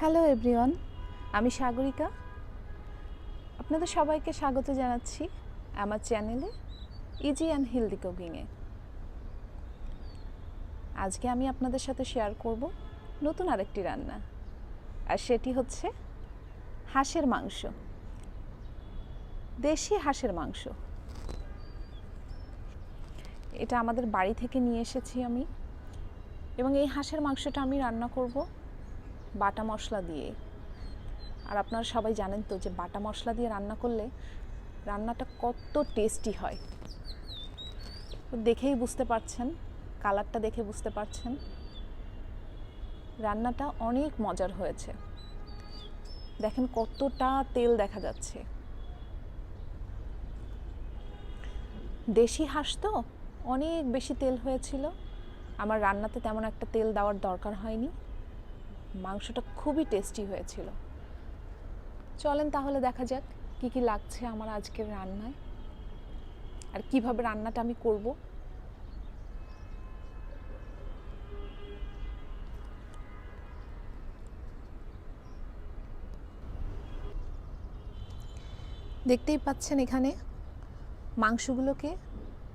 Hello everyone আমি সাগরিকা। আপনাদের সবাইকে স্বাগত জানাচ্ছি আমার চ্যানেলে ইজি অ্যান্ড হেলদি কুকিংয়ে আজকে আমি আপনাদের সাথে শেয়ার করব নতুন আরেকটি রান্না, আর সেটি হচ্ছে হাঁসের মাংস। দেশি হাঁসের মাংস। এটা আমাদের বাড়ি থেকে নিয়ে এসেছি আমি, এবং এই হাঁসের মাংসটা আমি রান্না করব বাটা মশলা দিয়ে। আর আপনারা সবাই জানেন তো যে বাটা মশলা দিয়ে রান্না করলে রান্নাটা কত টেস্টি হয়। দেখেই বুঝতে পারছেন, কালারটা দেখে বুঝতে পারছেন, রান্নাটা অনেক মজার হয়েছে। দেখেন কতটা তেল দেখা যাচ্ছে। দেশি হাঁস তো অনেক বেশি তেল হয়েছিল। আমার রান্নাতে তেমন একটা তেল দেওয়ার দরকার হয়নি। মাংসটা খুবই টেস্টি হয়েছিল। চলেন তাহলে দেখা যাক কি কি লাগছে আমার আজকের রান্নায় আর কীভাবে রান্নাটা আমি করব। দেখতেই পাচ্ছেন এখানে মাংসগুলোকে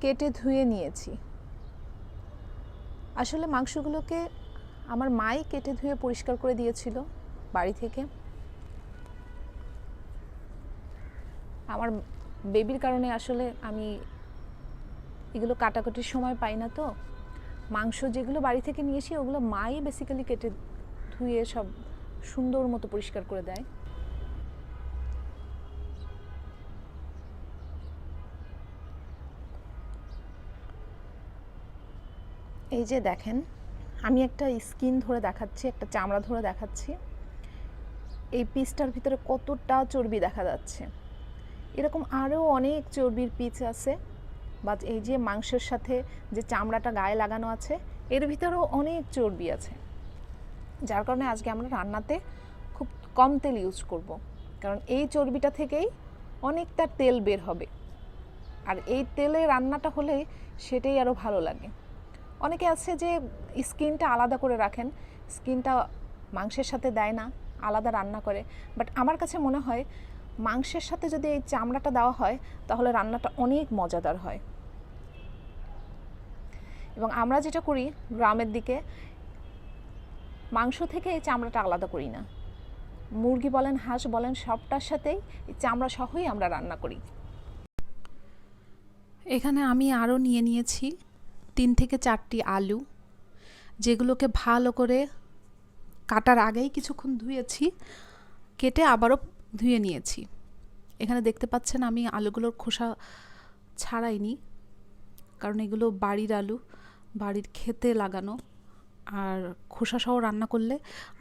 কেটে ধুয়ে নিয়েছি। আসলে মাংসগুলোকে আমার মাই কেটে ধুয়ে পরিষ্কার করে দিয়েছিল বাড়ি থেকে। আমার বেবির কারণে আসলে আমি এগুলো কাটাকুটির সময় পাই না তো। মাংস যেগুলো বাড়ি থেকে নিয়েছি ওগুলো মাই বেসিক্যালি কেটে ধুয়ে সব সুন্দর মতো পরিষ্কার করে দেয়। এই যে দেখেন আমি একটা স্কিন ধরে দেখাচ্ছি, একটা চামড়া ধরে দেখাচ্ছি। এই পিসটার ভিতরে কতটা চর্বি দেখা যাচ্ছে। এরকম আরও অনেক চর্বির পিচ আছে বা এই যে মাংসের সাথে যে চামড়াটা গায়ে লাগানো আছে, এর ভিতরেও অনেক চর্বি আছে। যার কারণে আজকে আমরা রান্নাতে খুব কম তেল ইউজ করব। কারণ এই চর্বিটা থেকেই অনেকটা তেল বের হবে। আর এই তেলে রান্নাটা হলে সেটাই আরও ভালো লাগে। অনেকে আছে যে স্কিনটা আলাদা করে রাখেন, স্কিনটা মাংসের সাথে দেয় না, আলাদা রান্না করে। বাট আমার কাছে মনে হয় মাংসের সাথে যদি এই চামড়াটা দেওয়া হয়, তাহলে রান্নাটা অনেক মজাদার হয়। এবং আমরা যেটা করি গ্রামের দিকে, মাংস থেকে এই চামড়াটা আলাদা করি না। মুরগি বলেন, হাঁস বলেন, সবটার সাথেই চামড়া সহই আমরা রান্না করি। এখানে আমি আরও নিয়ে নিয়েছি তিন থেকে চারটি আলু, যেগুলোকে ভালো করে কাটার আগেই কিছুক্ষণ ধুয়েছি, কেটে আবারও ধুয়ে নিয়েছি। এখানে দেখতে পাচ্ছেন আমি আলুগুলোর খোসা ছাড়াইনি, কারণ এগুলো বাড়ির আলু, বাড়ির খেতে লাগানো। আর খোসা সহ রান্না করলে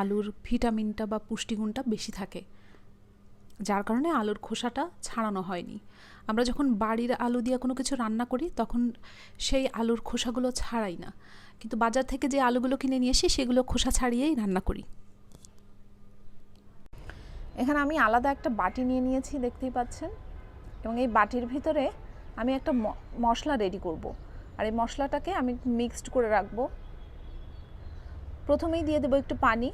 আলুর ভিটামিনটা বা পুষ্টিগুণটা বেশি থাকে। যার কারণে আলুর খোসাটা ছাড়ানো হয়নি। আমরা যখন বাড়ির আলু দিয়ে কোনো কিছু রান্না করি, তখন সেই আলুর খোসাগুলো ছাড়াই না। কিন্তু বাজার থেকে যে আলুগুলো কিনে নিয়ে আসি সেগুলো খোসা ছাড়িয়েই রান্না করি। এখানে আমি আলাদা একটা বাটি নিয়ে নিয়েছি, দেখতেই পাচ্ছেন। এবং এই বাটির ভিতরে আমি একটা মশলা রেডি করব। আর এই মশলাটাকে আমি মিক্সড করে রাখব। প্রথমেই দিয়ে দেবো একটু পানি।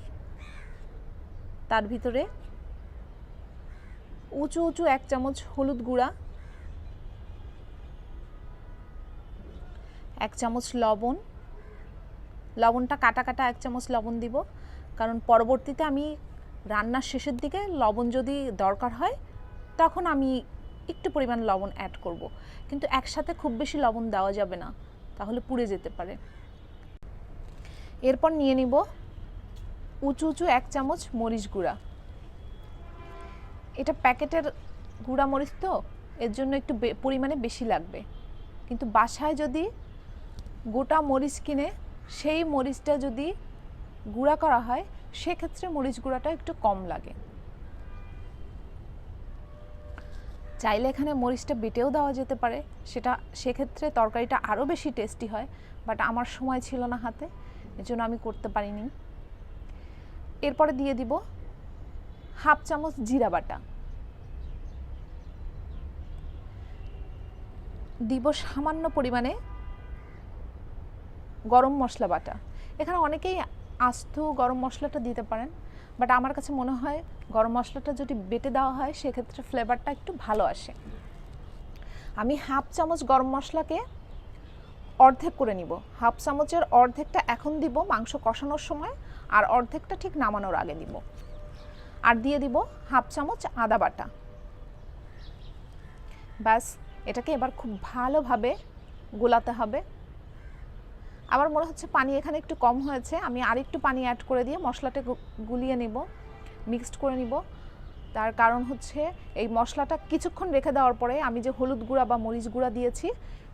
তার ভিতরে উঁচু উঁচু এক চামচ হলুদ গুঁড়া, এক চামচ লবণ। লবণটা কাটা কাটা এক চামচ লবণ দিব, কারণ পরবর্তীতে আমি রান্নার শেষের দিকে লবণ যদি দরকার হয়, তখন আমি একটু পরিমাণ লবণ অ্যাড করব। কিন্তু একসাথে খুব বেশি লবণ দেওয়া যাবে না, তাহলে পুড়ে যেতে পারে। এরপর নিয়ে নিব উঁচু উঁচু এক চামচ মরিচ গুঁড়া। এটা প্যাকেটের গুঁড়া মরিচ তো, এর জন্য একটু পরিমাণে বেশি লাগবে। কিন্তু বাসায় যদি গোটা মরিচ কিনে, সেই মরিচটা যদি গুঁড়া করা হয়, সেক্ষেত্রে মরিচ গুঁড়াটা একটু কম লাগে। চাইলে এখানে মরিচটা বেটেও দেওয়া যেতে পারে, সেটা, সেক্ষেত্রে তরকারিটা আরও বেশি টেস্টি হয়, বাট আমার সময় ছিল না হাতে, এজন্য আমি করতে পারিনি। এরপরে দিয়ে দিব হাফ চামচ জিরা বাটা। দিব সামান্য পরিমাণে গরম মশলা বাটা। এখানে অনেকেই আস্ত গরম মশলাটা দিতে পারেন, বাট আমার কাছে মনে হয় গরম মশলাটা যদি বেটে দেওয়া হয়, সেক্ষেত্রে ফ্লেভারটা একটু ভালো আসে। আমি হাফ চামচ গরম মশলাকে অর্ধেক করে নিব। হাফ চামচের অর্ধেকটা এখন দিব মাংস কষানোর সময়, আর অর্ধেকটা ঠিক নামানোর আগে দিব। আর দিয়ে দিব হাফ চামচ আদা বাটা। ব্যাস, এটাকে এবার খুব ভালোভাবে গোলাতে হবে। আমার মনে হচ্ছে পানি এখানে একটু কম হয়েছে। আমি আরেকটু পানি অ্যাড করে দিয়ে মশলাটা গুলিয়ে নিব মিক্সড করে নিব। তার কারণ হচ্ছে এই মশলাটা কিছুক্ষণ রেখে দেওয়ার পরে আমি যে হলুদ গুঁড়া বা মরিচ গুঁড়া দিয়েছি,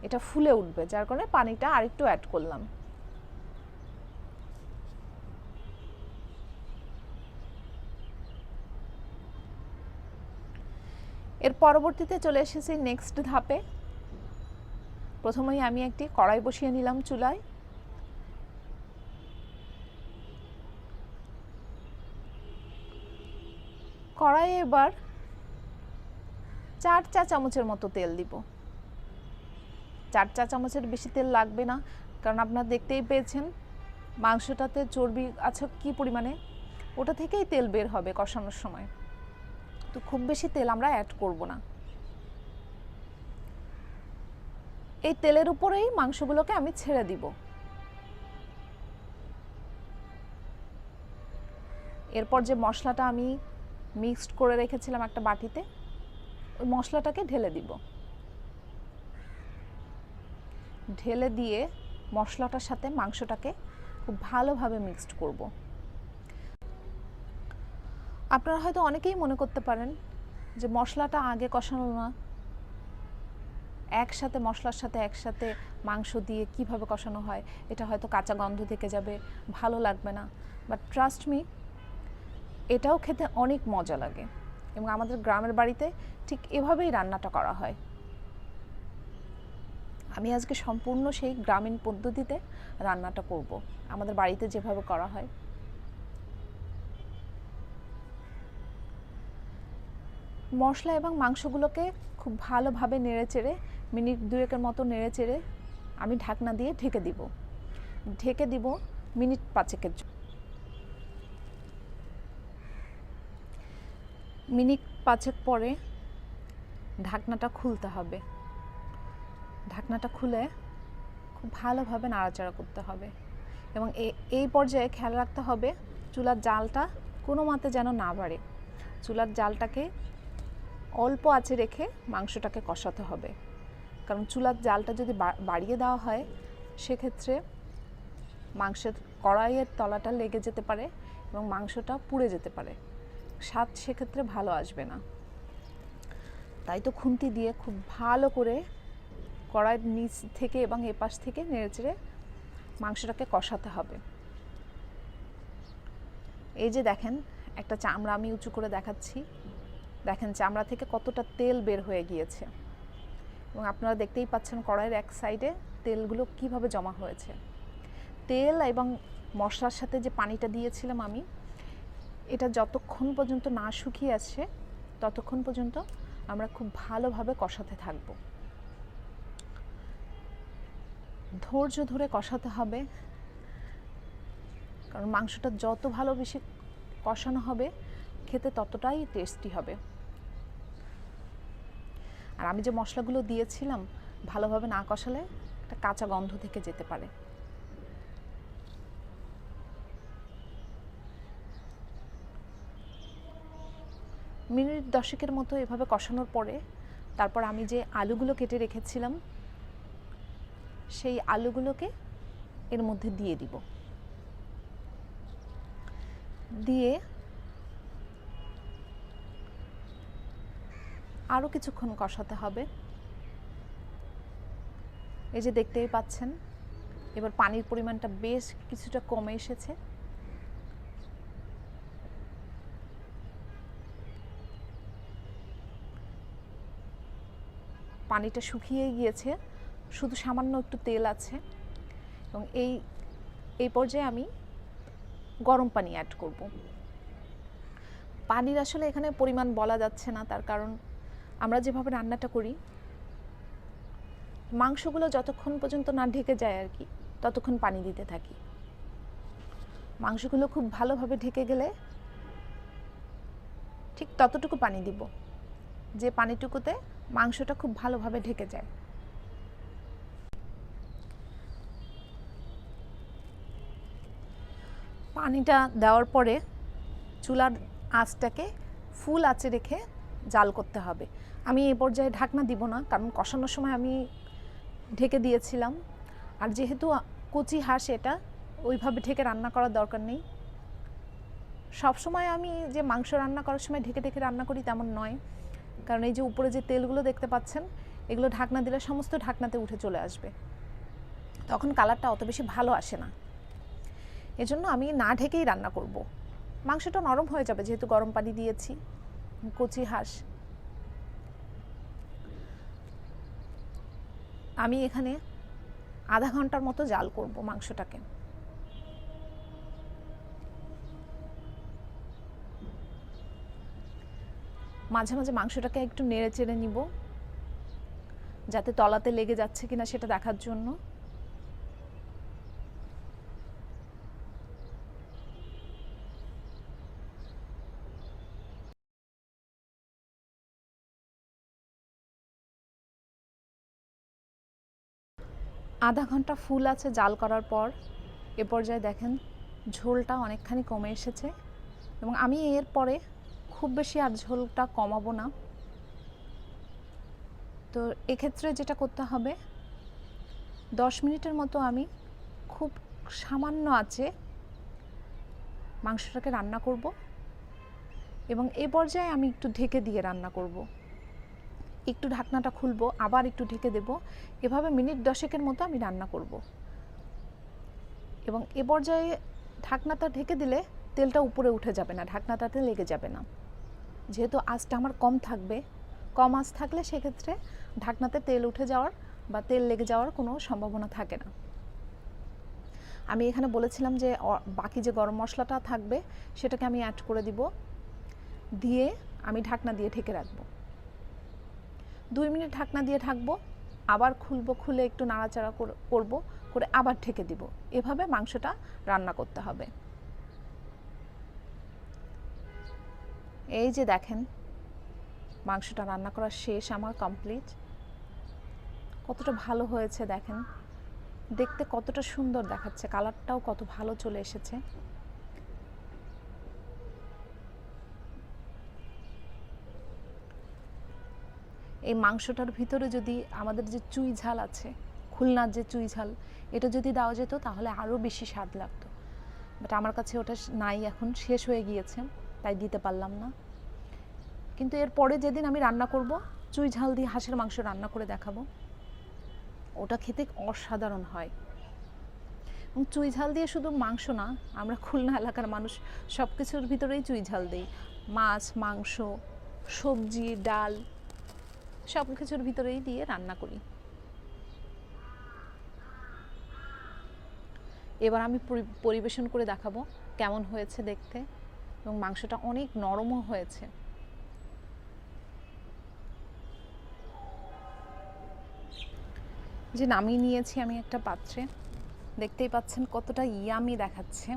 এটা ফুলে উঠবে, যার কারণে পানিটা আরেকটু অ্যাড করলাম। এর পরবর্তীতে চলে এসেছি নেক্সট ধাপে। প্রথমেই আমি একটি কড়াই বসিয়ে নিলাম চুলায়। কড়াইয়ে এবার চার চা চামচের মতো তেল দিব। চার চা চামচের বেশি তেল লাগবে না, কারণ আপনারা দেখতেই পেয়েছেন মাংসটাতে চর্বি আছে কি পরিমাণে, ওটা থেকেই তেল বের হবে কষানোর সময়। তো খুব বেশি তেল আমরা অ্যাড করব না। এই তেলের উপরেই মাংসগুলোকে আমি ছেড়ে দিব। এরপর যে মশলাটা আমি মিক্সড করে রেখেছিলাম একটা বাটিতে, ওই মশলাটাকে ঢেলে দিব। ঢেলে দিয়ে মশলাটার সাথে মাংসটাকে খুব ভালোভাবে মিক্সড করব। আপনারা হয়তো অনেকেই মনে করতে পারেন যে মশলাটা আগে কষানো না। একসাথে মশলার সাথে একসাথে মাংস দিয়ে কীভাবে কষানো হয়, এটা হয়তো কাঁচা গন্ধ থেকে যাবে, ভালো লাগবে না। বাট ট্রাস্ট মি এটাও খেতে অনেক মজা লাগে এবং আমাদের গ্রামের বাড়িতে ঠিক এভাবেই রান্নাটা করা হয়। আমি আজকে সম্পূর্ণ সেই গ্রামীণ পদ্ধতিতে রান্নাটা করব। আমাদের বাড়িতে যেভাবে করা হয় মশলা এবং মাংসগুলোকে খুব ভালোভাবে নেড়েচেড়ে মিনিট দুয়েকের মতো নেড়েচেড়ে আমি ঢাকনা দিয়ে ঢেকে দিব। ঢেকে দিব মিনিট পাঁচেকের মিনিট পাঁচেক পরে ঢাকনাটা খুলতে হবে। ঢাকনাটা খুলে খুব ভালোভাবে নাড়াচাড়া করতে হবে এবং এই পর্যায়ে খেয়াল রাখতে হবে চুলার জালটা কোনো মতে যেন না বাড়ে। চুলার জালটাকে অল্প আঁচে রেখে মাংসটাকে কষাতে হবে। কারণ চুলার জালটা যদি বাড়িয়ে দেওয়া হয়, সেক্ষেত্রে মাংসের কড়াইয়ের তলাটা লেগে যেতে পারে এবং মাংসটা পুড়ে যেতে পারে। স্বাদ সেক্ষেত্রে ভালো আসবে না। তাই তো খুন্তি দিয়ে খুব ভালো করে কড়াইয়ের নিচ থেকে এবং এপাশ থেকে নেড়েচেড়ে মাংসটাকে কষাতে হবে। এই যে দেখেন, একটা চামড়া আমি উঁচু করে দেখাচ্ছি। দেখেন চামড়া থেকে কতটা তেল বের হয়ে গিয়েছে। এবং আপনারা দেখতেই পাচ্ছেন কড়াইয়ের এক সাইডে তেলগুলো কীভাবে জমা হয়েছে। তেল এবং মশলার সাথে যে পানিটা দিয়েছিলাম আমি, এটা যতক্ষণ পর্যন্ত না শুকিয়ে আসছে ততক্ষণ পর্যন্ত আমরা খুব ভালোভাবে কষাতে থাকব। ধৈর্য ধরে কষাতে হবে, কারণ মাংসটা যত ভালো বেশি কষানো হবে, খেতে ততটাই টেস্টি হবে। আর আমি যে মশলাগুলো দিয়েছিলাম, ভালোভাবে না কষালে একটা কাঁচা গন্ধ থেকে যেতে পারে। মিনিট দশেকের মতো এভাবে কষানোর পরে, তারপর আমি যে আলুগুলো কেটে রেখেছিলাম, সেই আলুগুলোকে এর মধ্যে দিয়ে দিব। দিয়ে আরও কিছুক্ষণ কষাতে হবে। এই যে দেখতেই পাচ্ছেন, এবার পানির পরিমাণটা বেশ কিছুটা কমে এসেছে। পানিটা শুকিয়ে গিয়েছে, শুধু সামান্য একটু তেল আছে। এবং এই এই পর্যায়ে আমি গরম পানি অ্যাড করব। পানির আসলে এখানে পরিমাণ বলা যাচ্ছে না, তার কারণ আমরা যেভাবে রান্নাটা করি, মাংসগুলো যতক্ষণ পর্যন্ত না ঢেকে যায় আর কি, ততক্ষণ পানি দিতে থাকি। মাংসগুলো খুব ভালোভাবে ঢেকে গেলে ঠিক ততটুকু পানি দিব, যে পানিটুকুতে মাংসটা খুব ভালোভাবে ঢেকে যায়। পানিটা দেওয়ার পরে চুলার আঁচটাকে ফুল আঁচে রেখে জাল করতে হবে। আমি এই পর্যায়ে ঢাকনা দিব না, কারণ কষানোর সময় আমি ঢেকে দিয়েছিলাম। আর যেহেতু কচি হাঁস এটা, ওইভাবে ঢেকে রান্না করার দরকার নেই। সব সময় আমি যে মাংস রান্না করার সময় ঢেকে ঢেকে রান্না করি তেমন নয়। কারণ এই যে উপরে যে তেলগুলো দেখতে পাচ্ছেন, এগুলো ঢাকনা দিলে সমস্ত ঢাকনাতে উঠে চলে আসবে। তখন কালারটা অত বেশি ভালো আসে না। এজন্য আমি না ঢেকেই রান্না করব। মাংসটা নরম হয়ে যাবে, যেহেতু গরম পানি দিয়েছি। কচি হাঁস। আমি এখানে আধা ঘণ্টার মতো জাল করব মাংসটাকে। মাঝে মাঝে মাংসটাকে একটু নেড়ে চেড়ে নিব, যাতে তলাতে লেগে যাচ্ছে কিনা সেটা দেখার জন্য। আধা ঘণ্টা ফুল আছে জাল করার পর। এ পর্যায়ে দেখেন ঝোলটা অনেকখানি কমে এসেছে এবং আমি এর পরে খুব বেশি আর ঝোলটা কমাবো না। তো এক্ষেত্রে যেটা করতে হবে, দশ মিনিটের মতো আমি খুব সামান্য আছে মাংসটাকে রান্না করব এবং এ পর্যায়ে আমি একটু ঢেকে দিয়ে রান্না করব। একটু ঢাকনাটা খুলবো, আবার একটু ঢেকে দেব। এভাবে মিনিট দশেকের মতো আমি রান্না করব। এবং এ পর্যায়ে ঢাকনাটা ঢেকে দিলে তেলটা উপরে উঠে যাবে না, ঢাকনাটাতে লেগে যাবে না। যেহেতু আঁচটা আমার কম থাকবে, কম আঁচ থাকলে সেক্ষেত্রে ঢাকনাতে তেল উঠে যাওয়ার বা তেল লেগে যাওয়ার কোনো সম্ভাবনা থাকে না। আমি এখানে বলেছিলাম যে বাকি যে গরম মশলাটা থাকবে, সেটাকে আমি অ্যাড করে দিব। দিয়ে আমি ঢাকনা দিয়ে ঢেকে রাখব। দুই মিনিট ঢাকনা দিয়ে ঢাকবো, আবার খুলবো, খুলে একটু নাড়াচাড়া কর- করব, করে আবার ঢেকে দিব। এভাবে মাংসটা রান্না করতে হবে। এই যে দেখেন, মাংসটা রান্না করা শেষ আমার কমপ্লিট। কতটা ভালো হয়েছে দেখেন। দেখতে কতটা সুন্দর দেখাচ্ছে, কালারটাও কত ভালো চলে এসেছে। এই মাংসটার ভিতরে যদি আমাদের যে চুই ঝাল আছে, খুলনার যে চুই ঝাল, এটা যদি দেওয়া যেত তাহলে আরও বেশি স্বাদ লাগতো। বাট আমার কাছে ওটা নাই, এখন শেষ হয়ে গিয়েছে, তাই দিতে পারলাম না। কিন্তু এর পরে যেদিন আমি রান্না করব, চুই ঝাল দিয়ে হাঁসের মাংস রান্না করে দেখাবো, ওটা খেতে অসাধারণ হয়। এবং চুই ঝাল দিয়ে শুধু মাংস না, আমরা খুলনা এলাকার মানুষ সব কিছুর ভিতরেই চুই ঝাল দিই। মাছ, মাংস, সবজি, ডাল সব কিছুর ভিতরেই দিয়ে রান্না করি। এবার আমি পরি- পরিবেশন করে দেখাবো কেমন হয়েছে দেখতে এবং মাংসটা অনেক নরমও হয়েছে। যে নামিয়ে নিয়েছি আমি একটা পাত্রে। দেখতেই পাচ্ছেন কতটা ইয়ামি দেখাচ্ছে।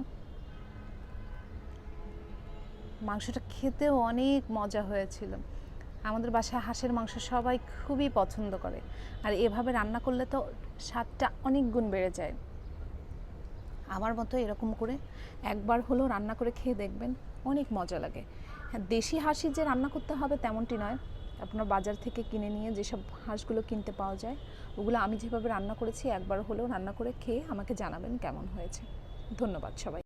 মাংসটা খেতেও অনেক মজা হয়েছিল। আমাদের বাসায় হাঁসের মাংস সবাই খুবই পছন্দ করে। আর এভাবে রান্না করলে তো স্বাদটা অনেক গুণ বেড়ে যায়। আমার মতো এরকম করে একবার হলেও রান্না করে খেয়ে দেখবেন, অনেক মজা লাগে। হ্যাঁ দেশি হাঁসি যে রান্না করতে হবে তেমনটি নয়। আপনার বাজার থেকে কিনে নিয়ে যেসব হাঁসগুলো কিনতে পাওয়া যায়, ওগুলো আমি যেভাবে রান্না করেছি, একবার হলেও রান্না করে খেয়ে আমাকে জানাবেন কেমন হয়েছে। ধন্যবাদ সবাই